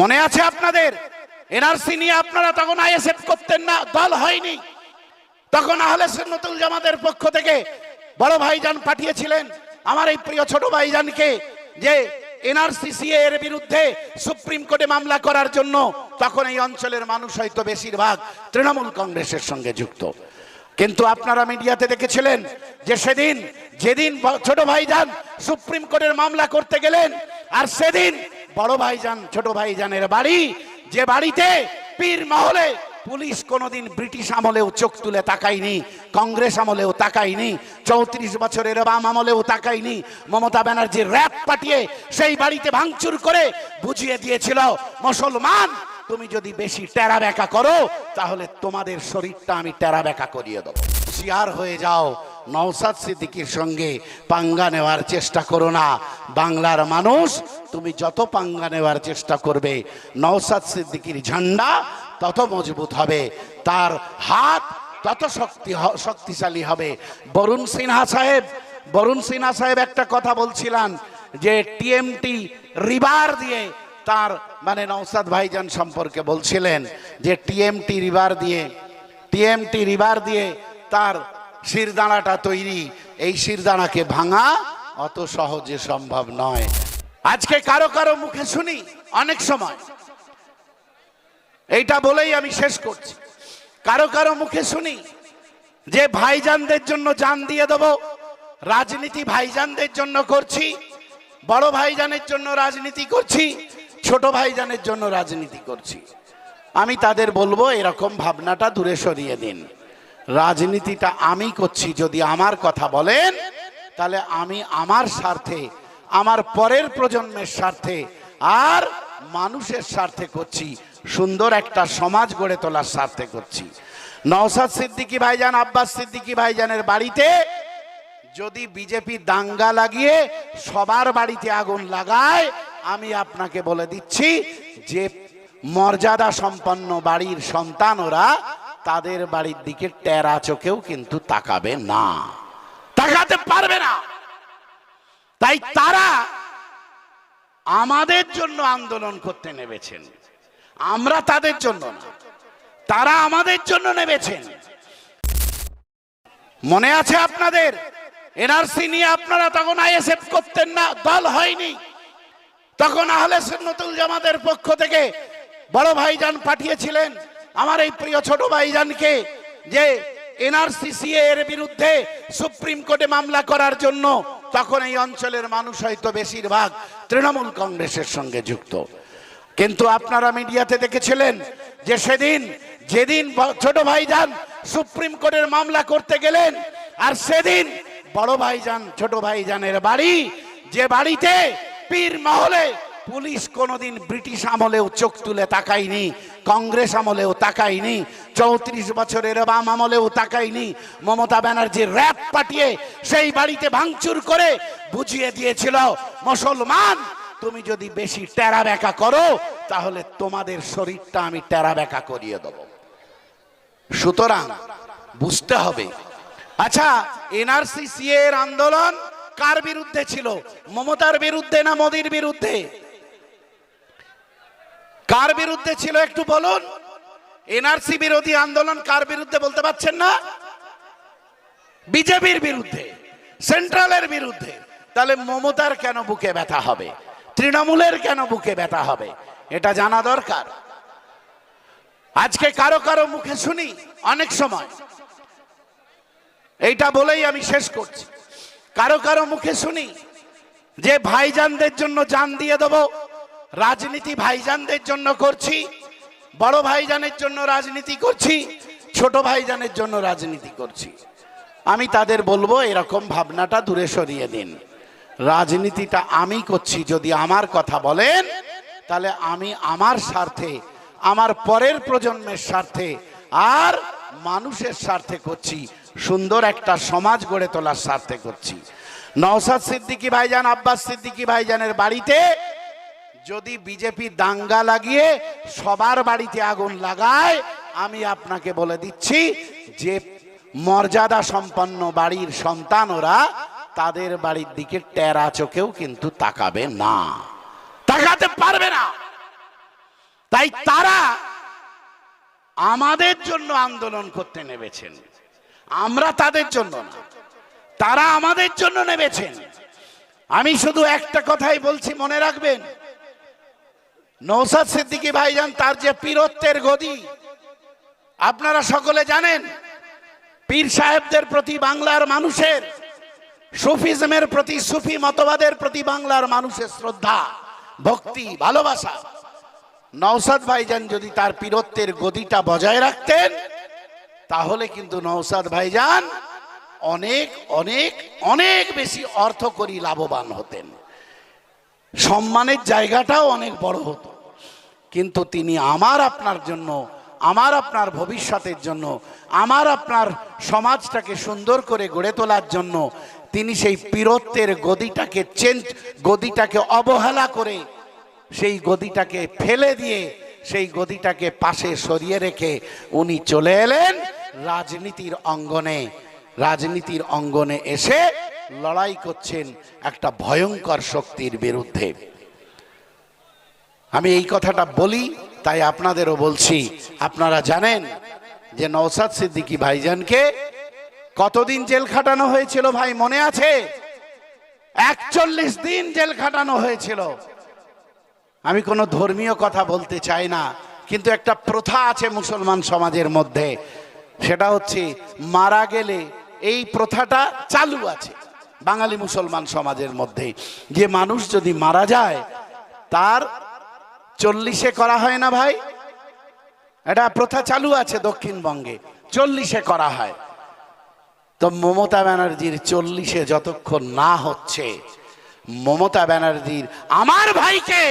মনে আছে আপনাদের? এনআরসি নিয়ে আপনারা তখন আইএসএফ করতেন না, দল হয়নি। তখন আহলে সুন্নতুল জামাতের পক্ষ থেকে বড় ভাইজান পাঠিয়েছিলেন আমার এই প্রিয় ছোট ভাইজানকে যে এনআরসিসি এর বিরুদ্ধে সুপ্রিম কোর্টে মামলা করার জন্য তখন এই অঞ্চলের মানুষ হয়তো বেশিরভাগ তৃণমূল কংগ্রেসের সঙ্গে যুক্ত। কিন্তু আপনারা মিডিয়াতে দেখেছিলেন যে সেদিন, যেদিন ছোট ভাইজান সুপ্রিম কোর্টের মামলা করতে গেলেন, আর সেদিন বড় ভাইজান, ছোট ভাইজানের বাড়ি। যে বাড়িতে পীর মহলে পুলিশ কোনোদিন ব্রিটিশ আমলেও চোখ তুলে তাকায়নি, কংগ্রেস আমলেও তাকায়নি, চৌত্রিশ বছরের বাম আমলেও তাকায়নি, মমতা ব্যানার্জি র্যাপ পাঠিয়ে সেই বাড়িতে ভাঙচুর করে বুঝিয়ে দিয়েছিল, মুসলমান, তুমি যদি বেশি টেরা ব্যাকা করো, তাহলে তোমাদের শরীরটা আমি টেরা ব্যাকা করিয়ে দেবো। শিয়ার হয়ে যাও নওসাদ সিদ্দিকির সঙ্গে পাঙ্গা নেওয়ার চেষ্টা করো না। বাংলার মানুষ, তুমি যত পাঙ্গা নেওয়ার চেষ্টা করবে, নওসাদ সিদ্দিকির ঝান্ডা তত মজবুত হবে, তার হাত তত শক্তি শক্তিশালী হবে। বরুণ সিনহা সাহেব, বরুণ সিনহা সাহেব একটা কথা বলছিলেন যে টিএমটি রিবার দিয়ে তার মানে নওসাদ ভাইজান সম্পর্কে বলছিলেন যে টিএমটি রিভার দিয়ে টিএমটি রিভার দিয়ে তার শিরদাঁড়াটা তৈরি, এই শিরদাঁড়াকে ভাঙা অত সহজে সম্ভব নয়। আজকে কারও কারও মুখে শুনি অনেক সময়। এইটা বলেই আমি শেষ করছি। কারও কারও মুখে শুনি যে ভাইজানদের জন্য জান দিয়ে দেব, রাজনীতি ভাইজানদের জন্য করছি, বড় ভাইজানের জন্য রাজনীতি করছি, ছোট ভাইজানের জন্য রাজনীতি করছি। আমি তাদের বলব এরকম ভাবনাটা দূরে সরিয়ে দিন। রাজনীতিটা আমি করছি, যদি আমার কথা বলেন, তাহলে আমি আমার স্বার্থে, আমার পরের প্রজন্মের স্বার্থে আর মানুষের স্বার্থে করছি, সুন্দর একটা সমাজ গড়ে তোলার স্বার্থে করছি। নওসাদ সিদ্দিকী ভাইজান, আব্বাস সিদ্দিকী ভাইজানের বাড়িতে যদি বিজেপি দাঙ্গা লাগিয়ে সবার বাড়িতে আগুন লাগায়, আমি আপনাকে বলে দিচ্ছি যে মর্যাদা সম্পন্ন বাড়ির সন্তান ওরা তাদের বাড়ির দিকে টেরা চোখেও কিন্তু তাকাবে না। তাকাতে পারবে না। তাই তারা আমাদের জন্য আন্দোলন করতে নেমেছেন। আমরা তাদের জন্য তারা আমাদের জন্য নেমেছেন। মনে আছে আপনাদের? এনআরসি নিয়ে আপনারা তখন আইএসএফ করতেন না, দল হয়নি। তখন আহলে সুন্নতুল জামাতের পক্ষ থেকে বড় ভাইজান পাঠিয়েছিলেন। আমার এই প্রিয় ছোট ভাইজানকে যে এনআরসিসি এর বিরুদ্ধে সুপ্রিম কোর্টে মামলা করার জন্য তখন এই অঞ্চলের মানুষ হয়তো বেশিরভাগ তৃণমূল কংগ্রেসের সঙ্গে যুক্ত। কিন্তু আপনারা মিডিয়াতে দেখেছিলেন যে সেদিন, যেদিন ছোট ভাইজান সুপ্রিম কোর্টের মামলা করতে গেলেন, আর সেদিন বড় ভাইজান, ছোট ভাইজানের বাড়ি, যে বাড়িতে পীর মহলে পুলিশ কোনোদিন ব্রিটিশ আমলেও চোখ তুলে তাকায়নি, কংগ্রেস আমলেও তাকায়নি, চৌত্রিশ বছরের বাম আমলেও তাকায়নি, মমতা ব্যানার্জি র্যাপ পাঠিয়ে সেই বাড়িতে ভাঙচুর করে বুঝিয়ে দিয়েছিল, মুসলমান, তুমি যদি বেশি টেরা ব্যাকা করো, তাহলে তোমাদের শরীরটা আমি টেরা ব্যাকা করিয়ে দেবো। সুতরাং বুঝতে হবে। আচ্ছা এনআরসি এর আন্দোলন কার বিরুদ্ধে ছিল? মমতার বিরুদ্ধে না মোদির বিরুদ্ধে? কার বিরুদ্ধে ছিল একটু বলুন? এনআরসি বিরোধী আন্দোলন কার বিরুদ্ধে বলতে পারছেন না? বিজেপির বিরুদ্ধে, সেন্ট্রালের বিরুদ্ধে। তাহলে মমতার কেন বুকে ব্যথা হবে? তৃণমূলের কেন বুকে ব্যথা হবে? এটা জানা দরকার। আজকে কারও কারও মুখে শুনি অনেক সময়। এইটা বলেই আমি শেষ করছি। কারও কারও মুখে শুনি যে ভাইজানদের জন্য জান দিয়ে দেব। রাজনীতি ভাইজানদের জন্য করছি, বড় ভাইজানের জন্য রাজনীতি করছি, ছোট ভাইজানের জন্য রাজনীতি করছি। আমি তাদের বলব, এরকম ভাবনাটা দূরে সরিয়ে দিন। রাজনীতিটা আমি করছি, যদি আমার কথা বলেন, তাহলে আমি আমার স্বার্থে, আমার পরের প্রজন্মের স্বার্থে, আর মানুষের স্বার্থে করছি, সুন্দর একটা সমাজ গড়ে তোলার স্বার্থে করছি। নওসাদ সিদ্দিকী ভাইজান, আব্বাস সিদ্দিকী ভাইজানের বাড়িতে যদি বিজেপি দাঙ্গা লাগিয়ে সবার বাড়িতে আগুন লাগায়, আমি আপনাকে বলে দিচ্ছি যে মর্যাদা সম্পন্ন বাড়ির সন্তান ওরা তাদের বাড়ির দিকে টেরা চোখেও কিন্তু তাকাবে না। তাকাতে পারবে না। তাই তারা আমাদের জন্য আন্দোলন করতে নেমেছেন। আমরা তাদের জন্য না। তারা আমাদের জন্য নেমেছেন। আমি শুধু একটা কথাই বলছি, মনে রাখবেন নৌসাদ সিদ্দিকী ভাইজান, তার যে পীরত্বের গদি, আপনারা সকলে জানেন, পীর সাহেবদের প্রতি বাংলার মানুষের, সুফিজমের প্রতি, সুফি মতবাদের প্রতি বাংলার মানুষের শ্রদ্ধা, ভক্তি, ভালোবাসা। নওসাদ ভাইজান যদি তার পীরত্বের গদিটা বজায় রাখতেন, তাহলে কিন্তু নওসাদ ভাইজান অনেক অনেক অনেক বেশি অর্থ করি লাভবান হতেন। সম্মানের জায়গাটাও অনেক বড় হতো। কিন্তু তিনি আমার আপনার জন্য, আমার আপনার ভবিষ্যতের জন্য, আমার আপনার সমাজটাকে সুন্দর করে গড়ে তোলার জন্য তিনি সেই পীরত্বের গদিটাকে চেঞ্জ, গদিটাকে অবহেলা করে সেই গদিটাকে ফেলে দিয়ে, সেই গদিটাকে পাশে সরিয়ে রেখে উনি চলে এলেন রাজনীতির অঙ্গনে। রাজনীতির অঙ্গনে এসে লড়াই করছেন একটা ভয়ঙ্কর শক্তির বিরুদ্ধে। আমি এই কথাটা বলি, তাই আপনাদেরও বলছি, আপনারা জানেন যে নৌসাদ সিদ্দিকী ভাইজানকে কতদিন জেল খাটানো হয়েছিল ভাই, মনে আছে? একচল্লিশ দিন জেল খাটানো হয়েছিল। আমি কোনো ধর্মীয় কথা বলতে চাই না, কিন্তু একটা প্রথা আছে মুসলমান সমাজের মধ্যে, সেটা হচ্ছে মারা গেলে এই প্রথাটা চালু আছে। বাঙালি মুসলমান সমাজের মধ্যে যে মানুষ যদি মারা যায়, তার চল্লিশে করা হয় না ভাই? এটা প্রথা চালু আছে দক্ষিণবঙ্গে, চল্লিশে করা হয়। তো মমতা ব্যানার্জির চল্লিশে যতক্ষণ না হচ্ছে, মমতা ব্যানার্জির, আমার ভাইকে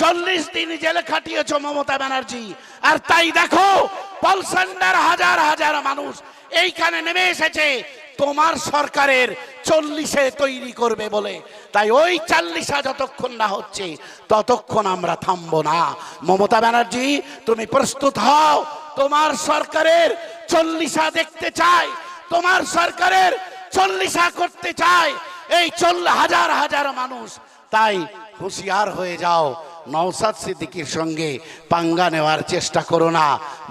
চল্লিশ দিন জেলে খাটিয়েছ মমতা ব্যানার্জি। আর তাই দেখো, পলসেন্ডার হাজার হাজার মানুষ এইখানে নেমে এসেছে তোমার সরকারের চল্লিশে তৈরি করবে বলে। তাই ওই চাল্লিশা যতক্ষণ না হচ্ছে, ততক্ষণ আমরা থামবো না। মমতা ব্যানার্জি, তুমি প্রস্তুত হও। তোমার সরকারের চল্লিশা দেখতে চাই। তোমার সরকারের চল্লিশা করতে চাই। এই চল্ল হাজার হাজার মানুষ, তাই হুঁশিয়ার হয়ে যাও। নওসাদ সিদ্দিকির সঙ্গে পাঙ্গা নেওয়ার চেষ্টা করো না।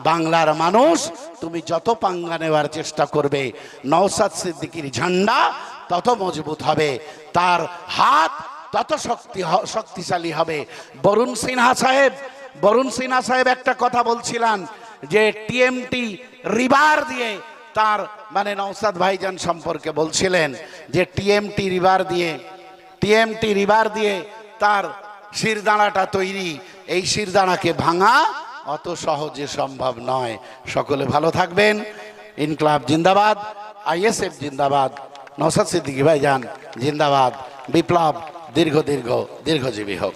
বাংলার মানুষ, তুমি যত পাঙ্গা নেওয়ার চেষ্টা করবে, নওসাদ সিদ্দিকির ঝান্ডা তত মজবুত হবে, তার হাত তত শক্তি শক্তিশালী হবে। বরুণ সিনহা সাহেব, বরুণ সিনহা সাহেব একটা কথা বলছিলেন যে টিএমটি রিবার দিয়ে তার মানে নওসাদ ভাইজান সম্পর্কে বলছিলেন যে টিএমটি রিভার দিয়ে টিএমটি রিভার দিয়ে তার শিরদাঁড়াটা তৈরি। এই শিরদাঁড়াকে ভাঙা অত সহজে সম্ভব নয়। সকলে ভালো থাকবেন। ইনকলাব জিন্দাবাদ, আইএসএফ জিন্দাবাদ নসাদ সিদ্দিকী ভাইজান জিন্দাবাদ। বিপ্লব দীর্ঘ দীর্ঘ, দীর্ঘজীবী হোক।